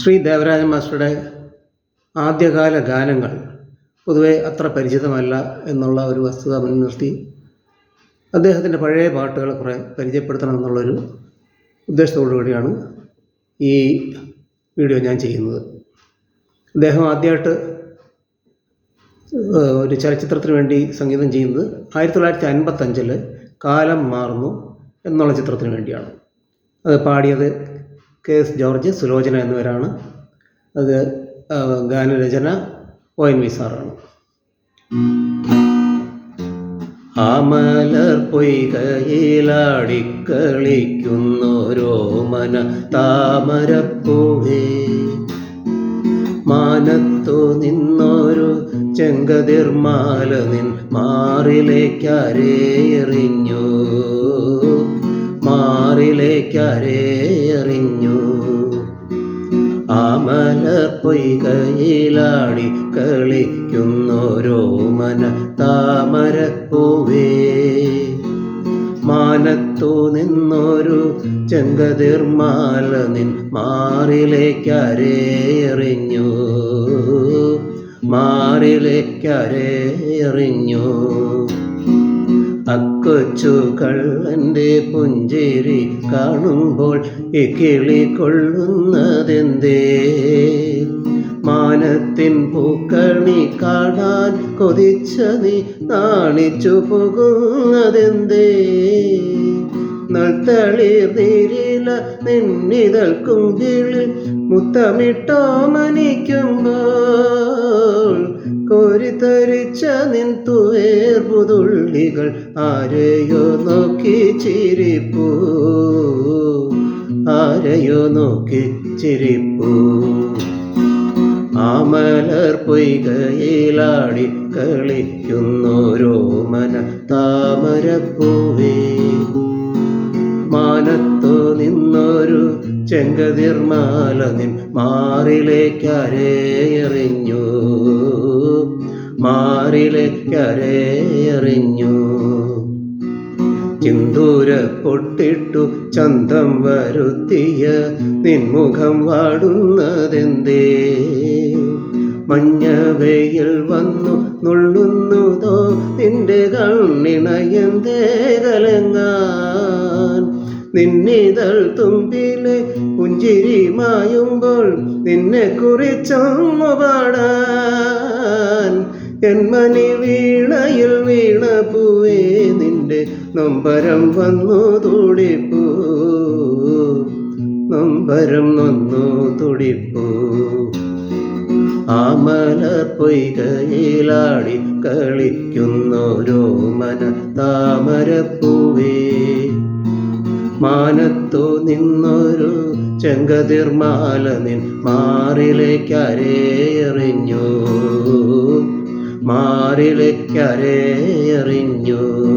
ശ്രീ ദേവരാജ മാസ്റ്ററുടെ ആദ്യകാല ഗാനങ്ങൾ പൊതുവെ അത്ര പരിചിതമല്ല എന്നുള്ള ഒരു വസ്തുത മുൻനിർത്തി അദ്ദേഹത്തിന്റെ പഴയ പാട്ടുകൾ കുറേ പരിചയപ്പെടുത്തണം എന്നുള്ളൊരു ഉദ്ദേശത്തോടു കൂടിയാണ് ഈ വീഡിയോ ഞാൻ ചെയ്യുന്നത്. അദ്ദേഹം ആദ്യമായിട്ട് ഒരു ചലച്ചിത്രത്തിന് വേണ്ടി സംഗീതം ചെയ്യുന്നത് ആയിരത്തി തൊള്ളായിരത്തി അൻപത്തഞ്ചിൽ കാലം മാറുന്നു എന്നുള്ള ചിത്രത്തിന് വേണ്ടിയാണ്. അത് പാടിയത് കെ എസ് ജോർജ് സുലോചന എന്നിവരാണ്. അത് ഗാനരചന ഒ എൻ വി സാറാണ്. ആമലർ പൊയ്കയിലാടിക്കളിക്കുന്നോരോ മന താമരപ്പൂവേ. മാനത്തു നിന്നൊരു ചെങ്കതിർമാല നിൻ മാറിലേക്കാരേ എറിഞ്ഞു മാറിലേക്കാരേ എറിഞ്ഞു ആമലർ പൊയ്കയിലാടി കളിക്കുന്നോരോ മന താമരപ്പൂവേ. മാനത്തു നിന്നൊരു ചെങ്കതിർമാല നിൻ മാറിലേക്കാരേ എറിഞ്ഞു മാറിലേക്കാരേ എറിഞ്ഞു അക്കൊച്ചു എന്റെ പുഞ്ചേരി കാണുമ്പോൾ ഈ കിളി കൊള്ളുന്നതെന്തേ? മാനത്തിൻ പൂക്കണി കാണാൻ കൊതിച്ച നീ നാണിച്ചു പോകുന്നതെന്തേ? നൽത്തളിർ നീരില നിന്നിതൾ കുമ്പിളിൽ മുത്തമിട്ടോ മനിക്കുമ്പോൾ കോരിത്തരിച്ച നിൻ തുവേർ പുതുള്ളികൾ ആരെയോ നോക്കി ചിരിപ്പൂ. ആരെയോ നോക്കി ചിരിപ്പൂ. ആമലർ പൊയ്കയിലാടി കളിക്കുന്നോരോ മന താമരപ്പൂവേ. മാനത്തു നിന്നൊരു ചെങ്കതിർമാല നിൻ മാറിലേക്കാരേ എറിഞ്ഞു. മാറിലേക്കാരേ എറിഞ്ഞു ചിന്തൂര പൊട്ടിട്ടു ചന്തം വരുത്തിയ നിൻമുഖം വാടുന്നതെന്തേ? മഞ്ഞ വെയിൽ വന്നു നുള്ളുന്നുതോ? നിന്റെ കണ്ണിണയന്തേ കലങ്ങാൻ? നിന്നിതൾ തുമ്പിലെ പുഞ്ചിരി മായുമ്പോൾ നിന്നെ കുറിച്ചൊന്നു പാടാൻ. എന്മനി വീണയിൽ വീണ പൂവേ നിന്റെ നൊമ്പരം വന്നു തുടിപ്പൂ. നൊമ്പരം വന്നു തുടിപ്പൂ. ആമല പൊയ്കയിലാടി കളിക്കുന്നോരോ മന താമരപ്പൂവേ. മാനത്തു നിന്നൊരു ചെങ്കതിർമാല നിൻ മാറിലേക്കാരേ എറിഞ്ഞു മാറിലേക്കാരേ എറിഞ്ഞു